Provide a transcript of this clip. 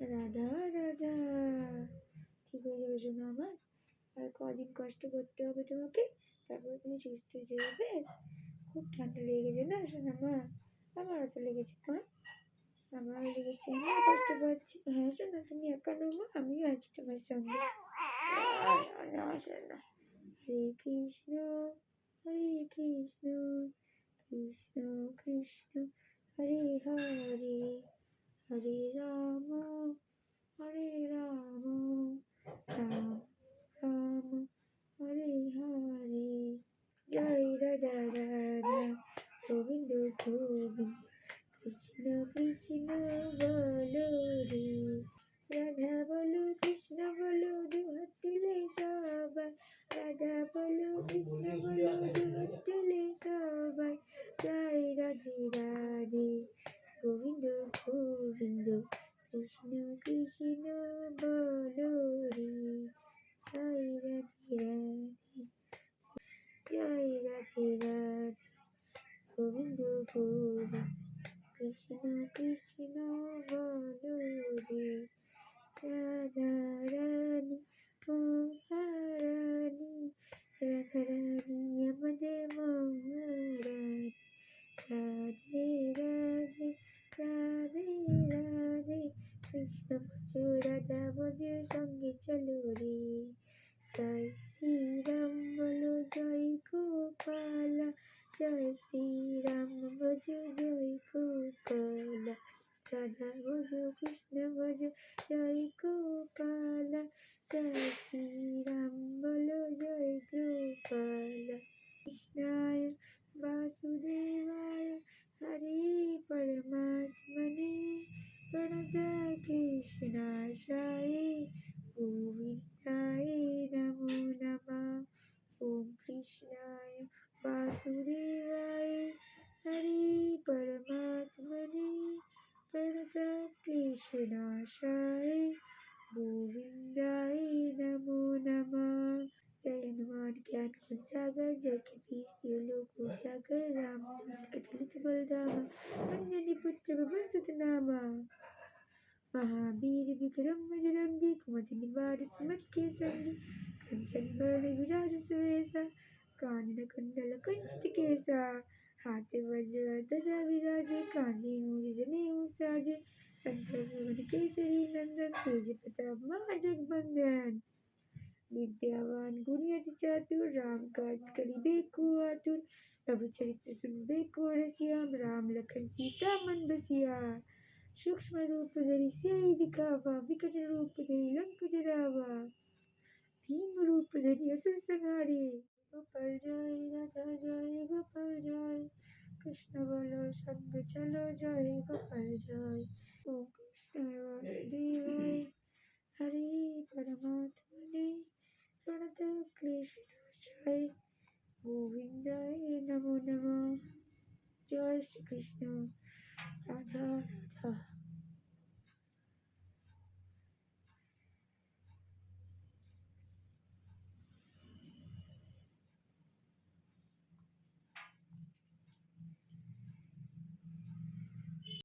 রাধা রাধা। ঠিক হয়ে যাবে শোনো আমার। আর কদিন কষ্ট করতে হবে তোমাকে, তারপরে তুমি সুস্থ হয়ে যাবে। খুব ঠান্ডা লেগে গেছে না শোনো মা? আমারও তো লেগেছে মা। আমারও লেগেছে, আমিও কষ্ট পাচ্ছি। হ্যাঁ শোনো, তুমি একা মা, আমিও আছি তোমার সঙ্গে। না শোনো। হরে কৃষ্ণ হরে কৃষ্ণ কৃষ্ণ কৃষ্ণ। হরে হরে হরে রাম হরে রাম রাম রাম হরে হরে জয় রাধা রাধা গোবিন্দ গোবিন্দ কৃষ্ণ কৃষ্ণ বলো রে রাধা বলো কৃষ্ণ বলো দুহাত সবাই। রাধা বলো কৃষ্ণ বলো দুহাত সবাই। জয় রাধে রাধে, গোবিন্দ গোবিন্দ, কৃষ্ণ কৃষ্ণ বলো রে জয় রাধে রাধে, জয় রাধে রাধে, গোবিন্দ গোবিন্দ। কৃষ্ণ কৃষ্ণ বলো রে রাধা রানী মহারানী রাধা রানী আমাদের মহারানী, রাধে রাধে রাধে রাধে কৃষ্ণ ভজ রাধা ভজ সঙ্গে চলো রে জয় শ্রীরাম বলো, জয় গোপালা, জয় শ্রীরাম ভজ জয় গোপালা রাধা ভজ কৃষ্ণ ভজ জয় গোপালা জয় শ্রীরাম বলো জয় গোপালা কৃষ্ণায় বাসুদেবায় হরে পরমাত্মনে প্রণতা কৃষ্ণাশায় গোবিন্দায় নমো নমঃ ওম কৃষ্ণায় বাসুদেব प्रणतकृष्णाशाय गोविन्दाय नमो नमः। जय हनुमान ज्ञान गुण सागर, जय के बीस दियो लोक उजागर राम दूत के तुलित अंजनी पुत्र पवन सुतनामा। महावीर विक्रम बजरंगी कुमति निवार सुमत के संगी कंचन बरण विराज सुवेसा कानन कुंडल कंचित केसा, हाथ वज्र ध्वजा विराजे मूज जने साजे संत सुवन केसरी नंदन तेज प्रताप महाजगबंदन विद्यावान गुणियति चातुर राम काज करिबे को आतुर प्रभु चरित्र सुनबे को रसियाम राम लखन सीता मन बसिया सूक्ष्म रूप धरि सियाई दिखावा विकट रूप धरि लंक जरावा भीम रूप धरि असुर संहारे गोपाल जय राधा जय गोपाल जय কৃষ্ণ বলো শব্দ চলো, জয় গোপাল জয়। ও কৃষ্ণ বাসুদেব, হরে পরমাত্মনে হরদ কৃষ্ণ জয়। গোবিন্দায় নমো নম। জয় শ্রীকৃষ্ণ। রাধা রাধা।